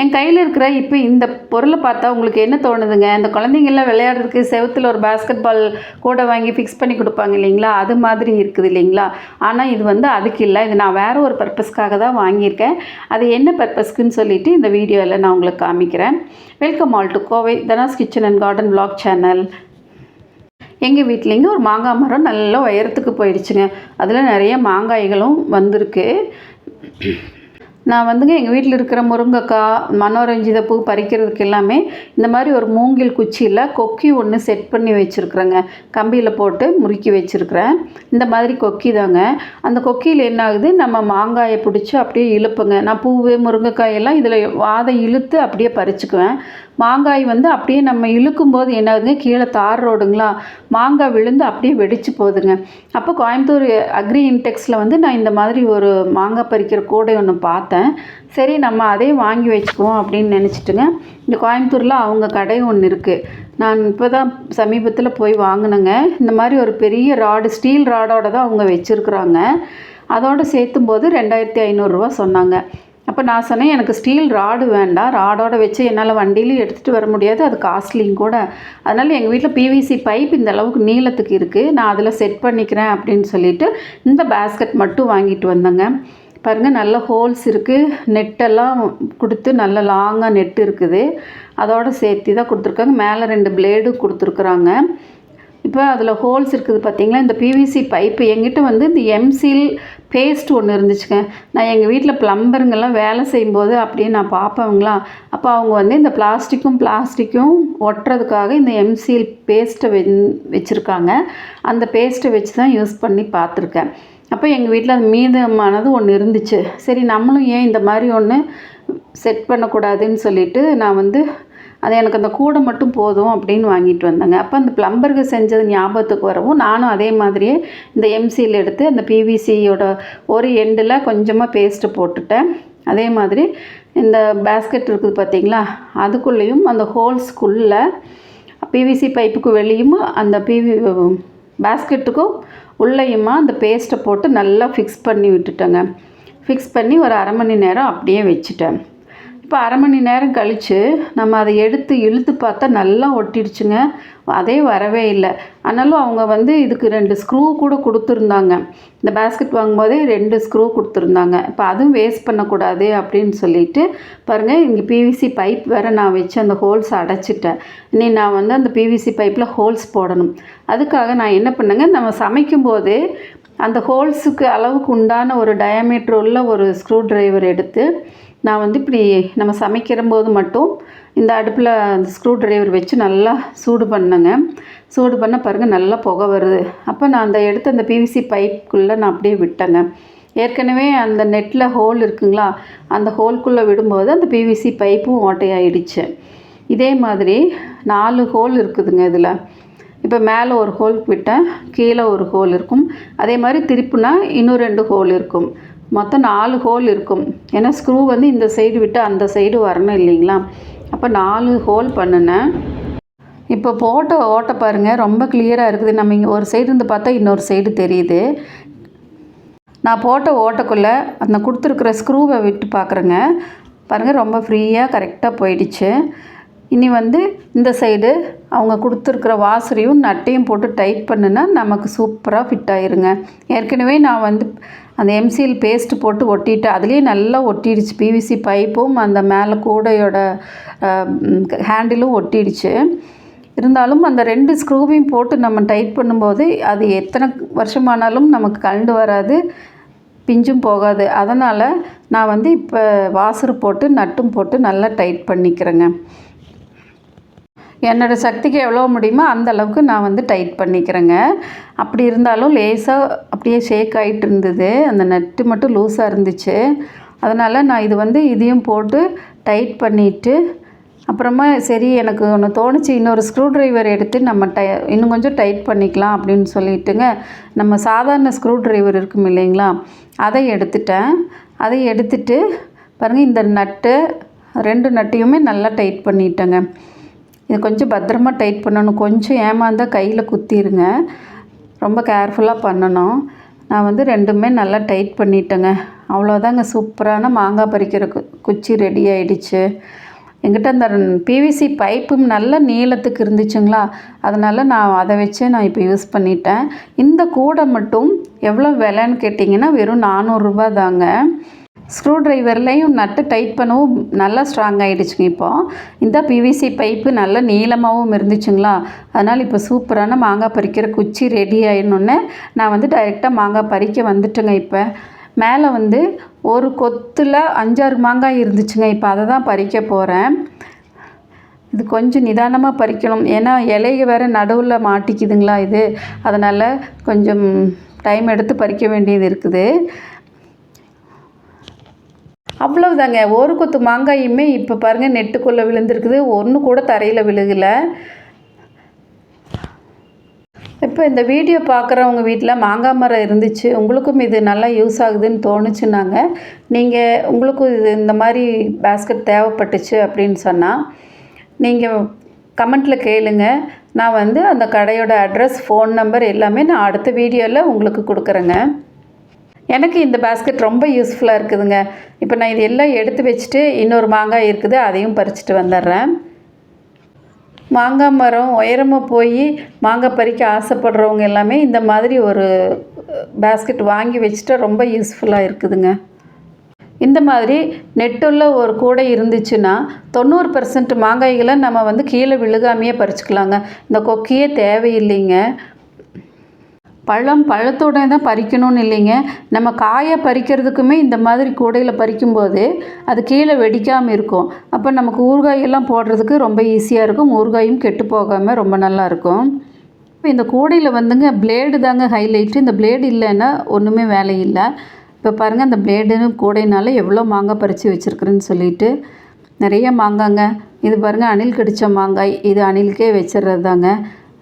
என் கையில் இருக்கிற இப்போ இந்த பொருளை பார்த்தா உங்களுக்கு என்ன தோணுதுங்க? இந்த குழந்தைங்கள்லாம் விளையாடுறதுக்கு செவுத்துல ஒரு பாஸ்கெட் பால் கூட வாங்கி ஃபிக்ஸ் பண்ணி கொடுப்பாங்க இல்லைங்களா? அது மாதிரி இருக்குது இல்லைங்களா? ஆனால் இது வந்து அதுக்கு இல்லை. இது நான் வேறு ஒரு பர்பஸ்க்காக தான் வாங்கியிருக்கேன். அது என்ன பர்பஸ்க்குன்னு சொல்லிவிட்டு இந்த வீடியோவில் நான் உங்களுக்கு காமிக்கிறேன். Welcome all to Kovai Dhanas kitchen and garden blog channel எங்கள் வீட்லேங்க ஒரு மாங்காய் மரம் நல்லா உயரத்துக்கு போயிடுச்சுங்க. அதில் நிறைய மாங்காய்களும் வந்திருக்கு. நான் வந்துங்க எங்கள் வீட்டில் இருக்கிற முருங்கைக்காய் மனோரஞ்சித பூ பறிக்கிறதுக்கு எல்லாமே இந்த மாதிரி ஒரு மூங்கில் குச்சியில் கொக்கி ஒன்று செட் பண்ணி வச்சுருக்குறேங்க. கம்பியில் போட்டு முறுக்கி வச்சுருக்குறேன். இந்த மாதிரி கொக்கி தாங்க. அந்த கொக்கியில் என்ன ஆகுது? நம்ம மாங்காயை பிடிச்சி அப்படியே இழுப்புங்க. நான் பூவு முருங்கைக்காயெல்லாம் இதில் வாதை இழுத்து அப்படியே பறிச்சுக்குவேன். மாங்காய் வந்து அப்படியே நம்ம இழுக்கும்போது என்ன ஆகுதுங்க கீழே தார் ரோடுங்களா? மாங்காய் விழுந்து அப்படியே வெடிச்சு போகுதுங்க. அப்போ கோயம்புத்தூர் அக்ரி இன்டெக்ஸில் வந்து நான் இந்த மாதிரி ஒரு மாங்காய் பறிக்கிற கூடை ஒன்று பார்த்தேன். சரி நம்ம அதே வாங்கி வச்சுக்குவோம் அப்படின்னு நினச்சிட்டுங்க. இந்த கோயம்புத்தூரில் அவங்க கடை ஒன்று இருக்குது நான் இப்போ தான் சமீபத்தில் போய் வாங்கினேங்க. இந்த மாதிரி ஒரு பெரிய ராடு ஸ்டீல் ராடோட தான் அவங்க வச்சுருக்குறாங்க. அதோடு சேர்த்தும் போது ரெண்டாயிரத்தி ஐநூறுரூவா சொன்னாங்க. அப்போ நான் சொன்னேன் எனக்கு ஸ்டீல் ராடு வேண்டாம் ராடோட வச்சு என்னால் வண்டியிலையும் எடுத்துகிட்டு வர முடியாது. அது காஸ்ட்லியும் கூட. அதனால் எங்கள் வீட்டில் பிவிசி பைப் இந்த அளவுக்கு நீளத்துக்கு இருக்குது நான் அதில் செட் பண்ணிக்கிறேன் அப்படின்னு சொல்லிட்டு இந்த பேஸ்கெட் மட்டும் வாங்கிட்டு வந்தேங்க. பாருங்கள் நல்ல ஹோல்ஸ் இருக்குது நெட்டெல்லாம் கொடுத்து நல்ல லாங்காக நெட் இருக்குது. அதோடு சேர்த்து தான் கொடுத்துருக்காங்க. மேலே ரெண்டு பிளேடு கொடுத்துருக்குறாங்க. இப்போ அதில் ஹோல்ஸ் இருக்குது பார்த்தீங்களா? இந்த பிவிசி பைப்பு எங்கிட்ட வந்து இந்த எம்சில் பேஸ்ட் ஒன்று இருந்துச்சுங்க. நான் எங்கள் வீட்டில் ப்ளம்பருங்கெல்லாம் வேலை செய்யும்போது அப்படியே நான் பார்ப்பேங்களா? அப்போ அவங்க வந்து இந்த பிளாஸ்டிக்கும் பிளாஸ்டிக்கும் ஒட்டுறதுக்காக இந்த எம்சில் பேஸ்ட்டை வெ வச்சுருக்காங்க. அந்த பேஸ்ட்டை வச்சு தான் யூஸ் பண்ணி பார்த்துருக்கேன். அப்போ எங்கள் வீட்டில் அது மீதமானது ஒன்று இருந்துச்சு. சரி நம்மளும் ஏன் இந்த மாதிரி ஒன்று செட் பண்ணக்கூடாதுன்னு சொல்லிட்டு நான் வந்து அது எனக்கு அந்த கூடை மட்டும் போதும் அப்படின்னு வாங்கிட்டு வந்தேங்க. அப்போ அந்த ப்ளம்பருக்கு செஞ்சது ஞாபகத்துக்கு வரவும் நானும் அதே மாதிரியே இந்த எம்சியில் எடுத்து அந்த பிவிசியோட ஒரு எண்டில் கொஞ்சமாக பேஸ்ட்டு போட்டுட்டேன். அதே மாதிரி இந்த பேஸ்கெட் இருக்குது பார்த்திங்களா அதுக்குள்ளேயும் அந்த ஹோல்ஸ்க்குள்ளே பிவிசி பைப்புக்கு வெளியும் அந்த பிவி பேஸ்கெட்டுக்கும் உள்ளேயுமா அந்த பேஸ்ட்டை போட்டு நல்லா ஃபிக்ஸ் பண்ணி விட்டுட்டேங்க. ஃபிக்ஸ் பண்ணி ஒரு அரை மணி நேரம் அப்படியே வச்சுட்டேன். இப்போ அரை மணி நேரம் கழித்து நம்ம அதை எடுத்து இழுத்து பார்த்தா நல்லா ஒட்டிடுச்சுங்க. அதே வரவே இல்லை. ஆனாலும் அவங்க வந்து இதுக்கு ரெண்டு ஸ்க்ரூ கூட கொடுத்துருந்தாங்க. இந்த பேஸ்கெட் வாங்கும்போதே ரெண்டு ஸ்க்ரூ கொடுத்துருந்தாங்க. இப்போ அதுவும் வேஸ்ட் பண்ணக்கூடாது அப்படின்னு சொல்லிட்டு பாருங்கள் இங்கே பிவிசி பைப் வேறு நான் வச்சு அந்த ஹோல்ஸ் அடைச்சிட்டேன். இனி நான் வந்து அந்த பிவிசி பைப்பில் ஹோல்ஸ் போடணும். அதுக்காக நான் என்ன பண்ணேங்க நம்ம சமைக்கும்போது அந்த ஹோல்ஸுக்கு அளவுக்கு உண்டான ஒரு டயாமீட்டர் உள்ள ஒரு ஸ்க்ரூ டிரைவர் எடுத்து நான் வந்து இப்படி நம்ம சமைக்கிற போது மட்டும் இந்த அடுப்பில் அந்த ஸ்க்ரூ டிரைவர் வச்சு நல்லா சூடு பண்ணேங்க. சூடு பண்ண பாருங்கள் நல்லா புகை வருது. அப்போ நான் அந்த எடுத்து அந்த பிவிசி பைப்புக்குள்ளே நான் அப்படியே விட்டேங்க. ஏற்கனவே அந்த நெட்டில் ஹோல் இருக்குங்களா? அந்த ஹோல்குள்ளே விடும்போது அந்த பிவிசி பைப்பும் ஓட்டையாயிடுச்சு இதே மாதிரி நாலு ஹோல் இருக்குதுங்க இதில். இப்போ மேலே ஒரு ஹோல் விட்டேன். கீழே ஒரு ஹோல் இருக்கும். அதே மாதிரி திருப்புனா இன்னும் ரெண்டு ஹோல் இருக்கும். மொத்தம் நாலு ஹோல் இருக்கும். ஏன்னா ஸ்க்ரூ வந்து இந்த சைடு விட்டு அந்த சைடு வரணும் இல்லைங்களா? அப்போ நாலு ஹோல் பண்ணினேன் இப்போ போட்ட ஓட்டை பாருங்கள் ரொம்ப கிளியராக இருக்குது. நம்ம இங்கே ஒரு சைடு இருந்து பார்த்தா இன்னொரு சைடு தெரியுது. நான் போட்ட ஓட்டக்குள்ளே அந்த கொடுத்துருக்குற ஸ்க்ரூவை விட்டு பார்க்குறேங்க. பாருங்கள் ரொம்ப ஃப்ரீயாக கரெக்டாக போயிடுச்சு. இனி வந்து இந்த சைடு அவங்க கொடுத்துருக்குற வாசரையும் நட்டையும் போட்டு டைட் பண்ணுனா நமக்கு சூப்பராக ஃபிட் ஆயிருங்க. ஏற்கனவே நான் வந்து அந்த எம்சிஎல் பேஸ்ட் போட்டு ஒட்டிட்டு அதுலேயே நல்லா ஒட்டிடுச்சு. பிவிசி பைப்பும் அந்த மேலே கூடையோட ஹேண்டிலும் ஒட்டிடுச்சு. இருந்தாலும் அந்த ரெண்டு ஸ்க்ரூவையும் போட்டு நம்ம டைட் பண்ணும்போது அது எத்தனை வருஷமானாலும் நமக்கு கழண்டு வராது பிஞ்சும் போகாது. அதனால் நான் வந்து இப்போ வாசர் போட்டு நட்டும் போட்டு நல்லா டைட் பண்ணிக்கிறேங்க. என்னோடய சக்திக்கு எவ்வளோ முடியுமோ அந்த அளவுக்கு நான் வந்து டைட் பண்ணிக்கிறேங்க. அப்படி இருந்தாலும் லேசாக அப்படியே ஷேக் ஆகிட்டு இருந்தது. அந்த நட்டு மட்டும் லூஸாக இருந்துச்சு. அதனால் நான் இது வந்து இதையும் போட்டு டைட் பண்ணிவிட்டு அப்புறமா சரி எனக்கு ஒன்று தோணுச்சு இன்னொரு ஸ்க்ரூ ட்ரைவர் எடுத்து நம்ம டை இன்னும் கொஞ்சம் டைட் பண்ணிக்கலாம் அப்படின்னு சொல்லிட்டுங்க. நம்ம சாதாரண ஸ்க்ரூ ட்ரைவர் இருக்கும் இல்லைங்களா? அதை எடுத்துட்டேன். அதை எடுத்துட்டு பாருங்கள் இந்த நட்டு ரெண்டு நட்டையுமே நல்லா டைட் பண்ணிட்டேங்க. இது கொஞ்சம் பத்திரமா டைட் பண்ணணும். கொஞ்சம் ஏமாந்தால் கையில் குத்திடுங்க ரொம்ப கேர்ஃபுல்லாக பண்ணணும். நான் வந்து ரெண்டுமே நல்லா டைட் பண்ணிட்டேங்க. அவ்வளோதாங்க சூப்பரான மாங்காய் பறிக்கிற கு குச்சி ரெடி ஆகிடுச்சு என்கிட்ட அந்த பிவிசி பைப்பும் நல்ல நீளத்துக்கு இருந்துச்சுங்களா? அதனால் நான் அதை வச்சே நான் இப்போ யூஸ் பண்ணிட்டேன். இந்த கூடை மட்டும் எவ்வளோ விலைன்னு கேட்டிங்கன்னா வெறும் நானூறுரூபா தாங்க. ஸ்க்ரூ ட்ரைவர்லேயும் நட்டு டைட் பண்ணவும் நல்லா ஸ்ட்ராங் ஆகிடுச்சுங்க இப்போது இந்த பிவிசி பைப்பு நல்ல நீளமாகவும் இருந்துச்சுங்களா? அதனால் இப்போ சூப்பரான மாங்காய் பறிக்கிற குச்சி ரெடி ஆயிடணுன்னு நான் வந்து டைரெக்டாக மாங்காய் பறிக்க வந்துட்டேங்க இப்போ. மேலே வந்து ஒரு கொத்தில் அஞ்சாறு மாங்காய் இருந்துச்சுங்க. இப்போ அதை தான் பறிக்க போகிறேன் இது கொஞ்சம் நிதானமாக பறிக்கணும். ஏன்னா இலைக வேறு நடுவில் மாட்டிக்குதுங்களா இது. அதனால் கொஞ்சம் டைம் எடுத்து பறிக்க வேண்டியது இருக்குது. அவ்வளவுதாங்க. ஒரு கொத்து மாங்காயுமே இப்போ பாருங்கள் நெட்டுக்குள்ளே விழுந்திருக்குது. ஒன்று கூட தரையில் விழுகலை. இப்போ இந்த வீடியோ பார்க்குறவங்க வீட்டில் மாங்காய் மரம் இருந்துச்சு. உங்களுக்கும் இது நல்லா யூஸ் ஆகுதுன்னு தோணுச்சுன்னாங்க. நீங்கள் உங்களுக்கும் இது இந்த மாதிரி பேஸ்கெட் தேவைப்பட்டுச்சு அப்படின்னு சொன்னால் நீங்கள் கமெண்ட்டில் கேளுங்க. நான் வந்து அந்த கடையோட அட்ரஸ் ஃபோன் நம்பர் எல்லாமே நான் அடுத்த வீடியோவில் உங்களுக்கு கொடுக்குறேங்க. எனக்கு இந்த பேஸ்கெட் ரொம்ப யூஸ்ஃபுல்லாக இருக்குதுங்க. இப்போ நான் இது எல்லாம் எடுத்து வச்சுட்டு இன்னொரு மாங்காய் இருக்குது அதையும் பறிச்சுட்டு வந்துடுறேன். மாங்காய் மரம் உயரமாக போய் மாங்காய் பறிக்க ஆசைப்படுறவங்க எல்லாமே இந்த மாதிரி ஒரு பேஸ்கெட் வாங்கி வச்சுட்டா ரொம்ப யூஸ்ஃபுல்லாக இருக்குதுங்க. இந்த மாதிரி நெட்டுள்ள ஒரு கூடை இருந்துச்சுன்னா தொண்ணூறு பர்சன்ட் மாங்காய்களை நம்ம வந்து கீழே விழுகாமையே பறிச்சுக்கலாங்க. இந்த கொக்கியே தேவையில்லைங்க. பழம் பழத்தோட தான் பறிக்கணும்னு இல்லைங்க. நம்ம காயை பறிக்கிறதுக்குமே இந்த மாதிரி கூடையில் பறிக்கும்போது அது கீழே வெடிக்காமல் இருக்கும். அப்போ நமக்கு ஊறுகாயெல்லாம் போடுறதுக்கு ரொம்ப ஈஸியாக இருக்கும். ஊறுகாயும் கெட்டு போகாமல் ரொம்ப நல்லா இருக்கும். இப்போ இந்த கூடையில் வந்துங்க பிளேடு தாங்க ஹைலைட்டு இந்த பிளேடு இல்லைன்னா ஒன்றுமே வேலை இல்லை. இப்போ பாருங்கள் அந்த பிளேடுன்னு கூடையினால எவ்வளோ மாங்காய் பறித்து வச்சுருக்குறேன்னு சொல்லிட்டு நிறைய மாங்காங்க. இது பாருங்கள் அணில் கடித்த மாங்காய். இது அணிலுக்கே வச்சிடுறது தாங்க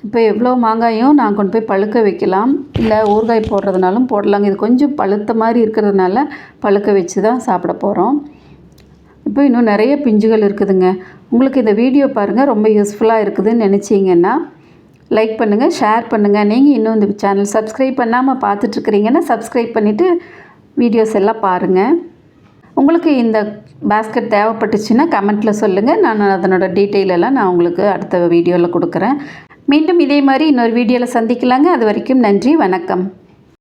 இப்போ எவ்வளோ மாங்காயும் நான் கொண்டு போய் பழுக்க வைக்கலாம். இல்லை ஊறுகாய் போடுறதுனாலும் போடலாங்க. இது கொஞ்சம் பழுத்த மாதிரி இருக்கிறதுனால பழுக்க வச்சு தான் சாப்பிட போகிறோம் இப்போ இன்னும் நிறைய பிஞ்சுகள் இருக்குதுங்க. உங்களுக்கு இந்த வீடியோ பாருங்கள் ரொம்ப யூஸ்ஃபுல்லாக இருக்குதுன்னு நினச்சிங்கன்னா லைக் பண்ணுங்கள் ஷேர் பண்ணுங்கள் நீங்கள் இன்னும் இந்த சேனல் சப்ஸ்கிரைப் பண்ணாமல் பார்த்துட்ருக்குறீங்கன்னா சப்ஸ்கிரைப் பண்ணிவிட்டு வீடியோஸ் எல்லாம் பாருங்கள் உங்களுக்கு இந்த பேஸ்கெட் தேவைப்பட்டுச்சுன்னா கமெண்ட்டில் சொல்லுங்கள் நான் அதனோட டீட்டெயில் எல்லாம் நான் உங்களுக்கு அடுத்த வீடியோவில் கொடுக்குறேன். மீண்டும் இதே மாதிரி இன்னொரு வீடியோவில் சந்திக்கலாங்க. அது வரைக்கும் நன்றி வணக்கம்.